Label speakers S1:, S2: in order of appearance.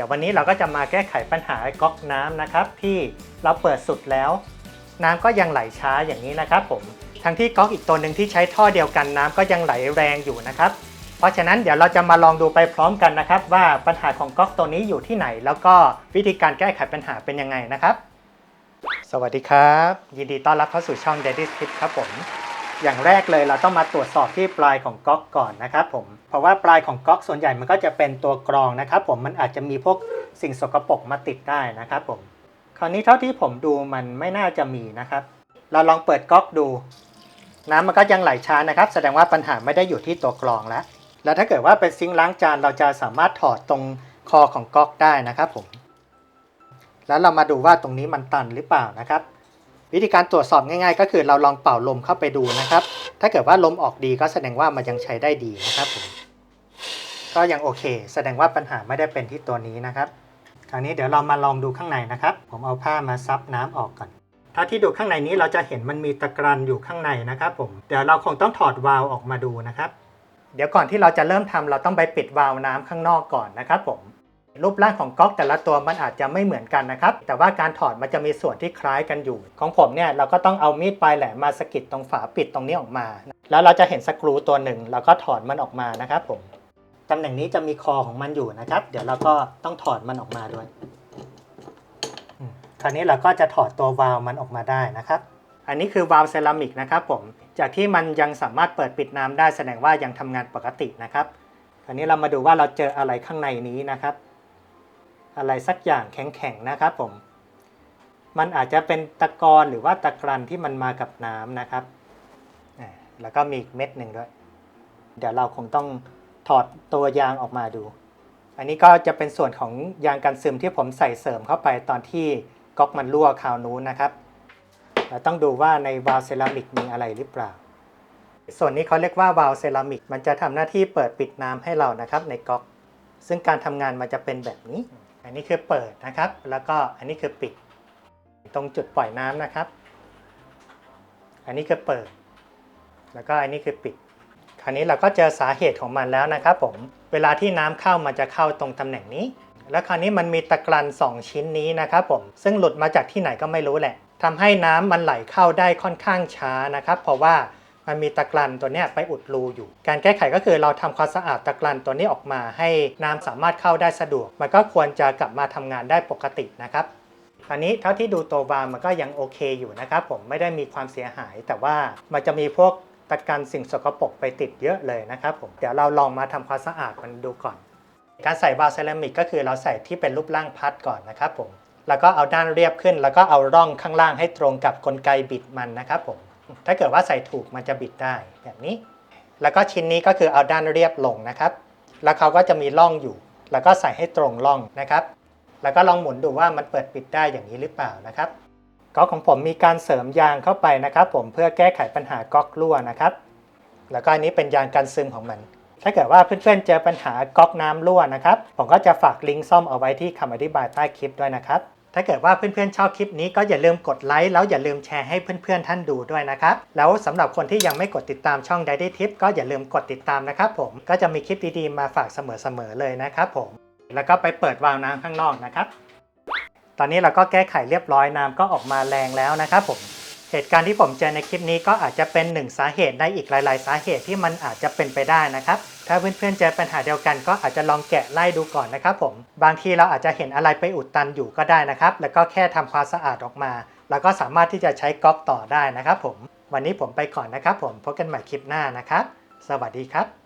S1: ดี๋ยววันนี้เราก็จะมาแก้ไขปัญหาก๊อกน้ำนะครับ ที่เราเปิดสุดแล้ว น้ำก็ยังไหลช้าอย่างนี้นะครับ ผมทั้งที่ก๊อกอีกตัวหนึ่งที่ใช้ท่อเดียวกันน้ำก็ยังไหลแรงอยู่นะครับ เพราะฉะนั้นเดี๋ยวเราจะมาลองดูไปพร้อมกันนะครับ ว่าปัญหาของก๊อกตัวนี้อยู่ที่ไหน แล้วก็วิธีการแก้ไขปัญหาเป็นยังไงนะครับ สวัสดีครับ ยินดีต้อนรับเข้าสู่ช่อง Daddy Tip ครับผม อย่างแรกเลยเราต้องมาตรวจสอบที่ปลายของก๊อกก่อนนะครับผม เพราะว่าปลายของก๊อกส่วนใหญ่มันก็จะเป็นตัวกรองนะครับผมมันอาจจะมีพวกสิ่งสกปรกมาติดได้นะครับผม คราวนี้เท่าที่ผมดูมันไม่น่าจะมีนะครับ เราลองเปิดก๊อกดู น้ำมันก็ยังไหลช้านะครับ แสดงว่าปัญหาไม่ได้อยู่ที่ตัวกรองแล้ว แล้วถ้าเกิดว่าเป็นซิงค์ล้างจานเราจะสามารถถอดตรงคอของก๊อกได้นะครับผม แล้วเรามาดูว่าตรงนี้มันตันหรือเปล่านะครับ วิธีการตรวจสอบง่ายๆ ก็คือเราลองเป่าลมเข้าไปดูนะครับ ถ้าเกิดว่าลมออกดีก็แสดงว่ามันยังใช้ได้ดีนะครับผมก็ยังโอเค แสดงว่าปัญหาไม่ได้เป็นที่ตัวนี้นะครับคราวนี้เดี๋ยวเรามาลองดูข้างในนะครับ ผมเอาผ้ามาซับน้ำออกก่อน ถ้าที่ดูข้างในนี้เราจะเห็นมันมีตะกรันอยู่ข้างในนะครับผม เดี๋ยวเราคงต้องถอดวาล์วออกมาดูนะครับ เดี๋ยวก่อนที่เราจะเริ่มทำเราต้องไปปิดวาล์วน้ำข้างนอกก่อนนะครับผม รูปร่างของก๊อกแต่ละตัวมันอาจจะไม่เหมือนกันนะครับ แต่ว่าการถอดมันจะมีส่วนที่คล้ายกันอยู่ ของผมเนี่ยเราก็ต้องเอามีดปลายแหลมมาสกิดตรงฝาปิดตรงนี้ออกมา แล้วเราจะเห็นสกรูตัวหนึ่งเราก็ถอดมันออกมานะครับผมตำแหน่งนี้จะมีคอของมันอยู่นะครับ เดี๋ยวเราก็ต้องถอดมันออกมาด้วย คราวนี้เราก็จะถอดตัววาล์วมันออกมาได้นะครับ อันนี้คือวาล์วเซรามิกนะครับผม จากที่มันยังสามารถเปิดปิดน้ำได้แสดงว่ายังทำงานปกตินะครับ คราวนี้เรามาดูว่าเราเจออะไรข้างในนี้นะครับ อะไรสักอย่างแข็งๆนะครับผม มันอาจจะเป็นตะกอนหรือว่าตะกรันที่มันมากับน้ำนะครับ แล้วก็มีอีกเม็ดหนึ่งด้วย เดี๋ยวเราคงต้องถอดตัวยางออกมาดู อันนี้ก็จะเป็นส่วนของยางกันซึมที่ผมใส่เสริมเข้าไปตอนที่ก๊อกมันรั่วคราวนู้นนะครับเราต้องดูว่าในวาล์วเซรามิกมีอะไรหรือเปล่า ส่วนนี้เขาเรียกว่าวาล์วเซรามิก มันจะทำหน้าที่เปิดปิดน้ำให้เรานะครับในก๊อก ซึ่งการทำงานมันจะเป็นแบบนี้ นนี้คือเปิดนะครับ แล้วก็อันนี้คือปิด ตรงจุดปล่อยน้ำนะครับ อันนี้คือเปิด แล้วก็อันนี้คือปิด คราวนี้เราก็เจอสาเหตุของมันแล้วนะครับผม เวลาที่น้ำเข้ามันจะเข้าตรงตำแหน่งนี้ แล้วคราวนี้มันมีตะกรัน 2 ชิ้นนี้นะครับผม ซึ่งหลุดมาจากที่ไหนก็ไม่รู้แหละทำให้น้ำมันไหลเข้าได้ค่อนข้างช้านะครับ เพราะว่า มันมีตะกรันตัวนี้ไปอุดรูอยู่ การแก้ไขก็คือเราทำความสะอาดตะกรันตัวนี้ออกมาให้น้ำสามารถเข้าได้สะดวก มันก็ควรจะกลับมาทำงานได้ปกตินะครับคราวนี้เท่าที่ดูตัววาล์วมันก็ยังโอเคอยู่นะครับผมไม่ได้มีความเสียหาย แต่ว่ามันจะมีพวกตะกันสิ่งสกปรกไปติดเยอะเลยนะครับผมเดี๋ยวเราลองมาทำความสะอาดมันดูก่อน การใส่วาล์วเซรามิกก็คือเราใส่ที่เป็นรูปร่างพัดก่อนนะครับผมแล้วก็เอาด้านเรียบขึ้น แล้วก็เอาร่องข้างล่างให้ตรงกับกลไกบิดมันนะครับผม ถ้าเกิดว่าใส่ถูกมันจะบิดได้แบบนี้ แล้วก็ชิ้นนี้ก็คือเอาด้านเรียบลงนะครับ แล้วเขาก็จะมีร่องอยู่ แล้วก็ใส่ให้ตรงร่องนะครับ แล้วก็ลองหมุนดูว่ามันเปิดปิดได้อย่างนี้หรือเปล่านะครับก๊อกของผมมีการเสริมยางเข้าไปนะครับ ผมเพื่อแก้ไขปัญหาก๊อกรั่วนะครับ แล้วก็อันนี้เป็นยางกันซึมของมัน ถ้าเกิดว่าเพื่อนๆเจอปัญหาก๊อกน้ำรั่วนะครับ ผมก็จะฝากลิงก์ซ่อมเอาไว้ที่คำอธิบายใต้คลิปด้วยนะครับ ถ้าเกิดว่าเพื่อนๆชอบคลิปนี้ก็อย่าลืมกดไลค์แล้วอย่าลืมแชร์ให้เพื่อนๆท่านดูด้วยนะครับ แล้วสำหรับคนที่ยังไม่กดติดตามช่อง Daddy Tip ก็อย่าลืมกดติดตามนะครับผมก็จะมีคลิปดีๆมาฝากเสมอๆเลยนะครับผมแล้วก็ไปเปิดวาล์วน้ำข้างนอกนะครับ ตอนนี้เราก็แก้ไขเรียบร้อยน้ำก็ออกมาแรงแล้วนะครับผมเหตุการณ์ที่ผมเจอในคลิปนี้ก็อาจจะเป็นหนึ่งสาเหตุได้อีกหลาย ๆ สาเหตุที่มันอาจจะเป็นไปได้นะครับ ถ้าเพื่อนๆเจอปัญหาเดียวกันก็อาจจะลองแกะไล่ดูก่อนนะครับผม บางทีเราอาจจะเห็นอะไรไปอุดตันอยู่ก็ได้นะครับ แล้วก็แค่ทำความสะอาดออกมา แล้วก็สามารถที่จะใช้ก๊อกต่อได้นะครับผม วันนี้ผมไปก่อนนะครับผม พบกันใหม่คลิปหน้านะครับ สวัสดีครับ